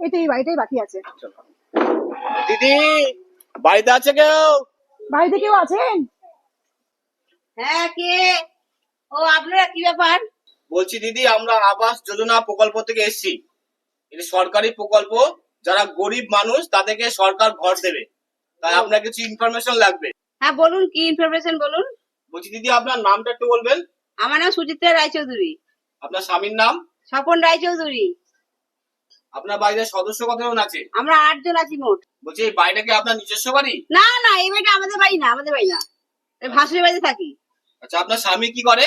তো বাড়িটাই বাকি আছে। দিদি বাড়িতে আছে কেউ? বাড়িতে কেউ আছেন? হ্যাঁ কে? ও আপনারা কি ব্যাপার? বলছি দিদি আমরা আবাস যোজনা প্রকল্প থেকে এসেছি। এটা সরকারি প্রকল্প যারা গরিব মানুষ তাদেরকে সরকার ঘর দেবে। তাই আপনার কিছু ইনফরমেশন লাগবে। হ্যাঁ বলুন কি ইনফরমেশন বলুন? বলছি দিদি আপনার নামটা একটু বলবেন? আমার নাম সুচিত্রা রায়চৌধুরী। আপনার স্বামীর নাম? স্বপন রায়চৌধুরী। আপনার বাড়িতে সদস্য কতজন আছে? আমরা আটজন আছি মোট। বলছি এই বাড়িটা কি আপনার নিজস্ব বাড়ি? না না এই বাড়িটা আমাদের বাড়ি না আমাদের বাড়ি না। এই ভাসুরের বাড়িতে থাকি। আচ্ছা আপনার স্বামী কি করে?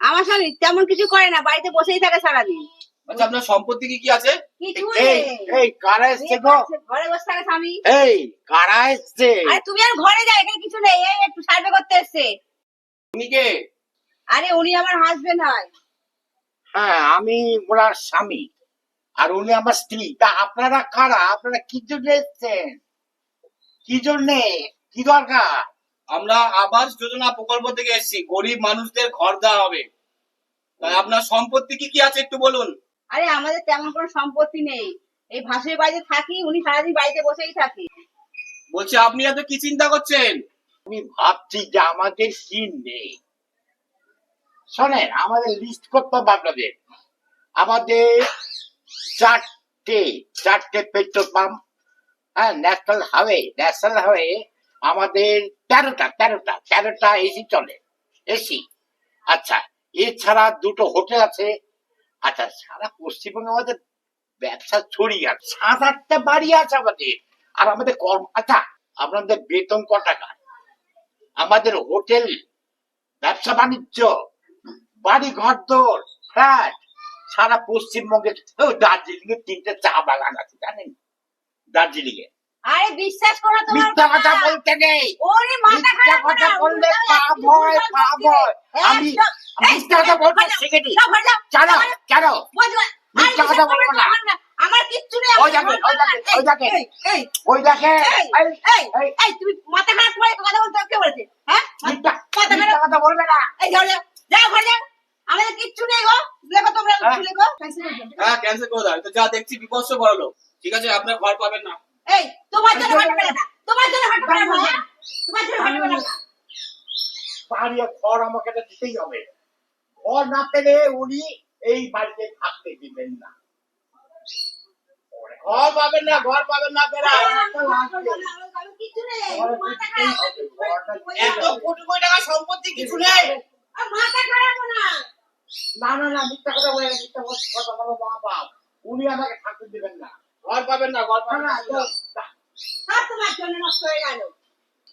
আমার স্বামী তেমন কিছু করে না বাড়িতে বসেই থাকে সারাদিন। আচ্ছা আপনার সম্পত্তি কি কি আছে? এই এই কারা এসছে গো? ঘরে বসে থাকে স্বামী। এই কারা এসছে? আরে তুমি আর ঘরে যাও এখানে কিছু নেই। এই একটু সার্ভে করতে এসছে। উনি কে? আরে উনি আমার হাজবেন্ড হয়। হ্যাঁ আমি ওনার স্বামী। আর উনি আমার স্ত্রী। তা আপনারা কারা? আপনারা কি জন্য এসছেন? কি জন্যে? কি দরকার? আমরা আবাস যোজনা প্রকল্প থেকে এসেছি। গরিব মানুষদের ঘর দেওয়া হবে। তাই আপনার সম্পত্তি কি কি আছে একটু বলুন? আরে আমাদের তেমন কোনো সম্পত্তি নেই। এই ভাসুরের বাড়িতে থাকি উনি সারাদিন বাড়িতে বসেই থাকে। বলছি আপনি এত কি চিন্তা করছেন? আমি ভাবছি যে আমাদের সিন নেই। শোনেন আমাদের লিস্ট করতে হবে আপনাদের। আমাদের চারটে চারটে পেট্রোল পাম্প হ্যাঁ ন্যাশনাল হাইওয়ে ন্যাশনাল হাইওয়ে আমাদের তেরোটা তেরোটা তেরোটা এসি চলে এসি আচ্ছা এছাড়া দুটো হোটেল আছে। আচ্ছা সারা পশ্চিমবঙ্গে আমাদের ব্যবসা ছড়িয়ে আছে। সাত আটটা বাড়ি আছে আমাদের। আর আমাদের কর্ম আচ্ছা আপনাদের বেতন ক টাকা? আমাদের হোটেল, ব্যবসা বাণিজ্য বাড়ি ঘর দোর, ফ্ল্যাট সারা পশ্চিমবঙ্গে দার্জিলিং এ তিনটে চা বাগান আছে জানেন? দার্জিলিং এ আরে বিশ্বাস করো তোমার মিথ্যা কথা। বলতে নেই। ওরে মাথা খারাপ কথা বললে পাপ হয় পাপ হয় আমি মিথ্যা কথা বলতে শিখেছি কেন? বলবে, মিথ্যা কথা বলব না। আমার কিচ্ছু নেই ওই দেখেন, ওই। দেখেন, ওই দেখে এই, এই, তুমি মাথা খারাপ করে কথা বলতে কে বলেছে? হ্যাঁ? মিথ্যা মাথা খারাপ কথা বলবে না। এই যাও যাও যাও ঘরে যাও। আমাদের কিচ্ছু নেই গো। লেখো তোমরা হ্যাঁ? লেখো। হ্যাঁ ক্যান্সেল করে দাও। তো যা দেখছি বিপস্ত বড় লোক ঠিক আছে আপনার ঘর পাবেন না। এই তোমার জন্য হাঁটবে না। তোমার জন্য হাঁটবে না? তোমার জন্য হাঁটবে না। বাড়ি ঘর আমাকে তো দিতেই হবে। ঘর না পেলে উনি এই বাড়িতে থাকতে দিবেন না। ঘর পাবেন না ঘর পাবেন না বেড়া। এত কোটি কোটি টাকা সম্পত্তি কিছু নেই। না না না মিথ্যা কথা বলে না, মিথ্যা কথা বলো মা বাপ। উনি আমাকে থাকতে দিবেন না। ঘর পাবেন না ঘর পাবেন না। না না, সব তোমার জন্য নষ্ট হয়ে গেল।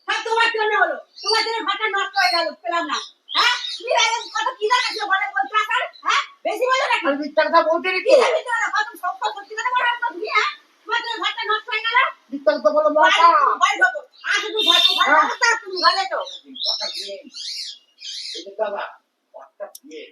সব তোমার জন্য হলো। তোমার জন্য ঘরটা নষ্ট হয়ে গেল পেলাম না। হ্যাঁ? তুমি কথা কি দেখাচ্ছ বলে বলছো আকার? হ্যাঁ? বেশি বলে নাকি আমি মিথ্যা কথা বলতে কি রেখে জানি কত সব সত্যি কথা বলে না তুমি হ্যাঁ? তোমার জন্য ঘরটা নষ্ট হয়ে গেল? মিথ্যা কথা বলো মা বাড়ি বাপ। আসো তুমি ঘর। ঘর তুমি ঘরে তো। কথা দিয়ে। এই যে কথা দিয়ে।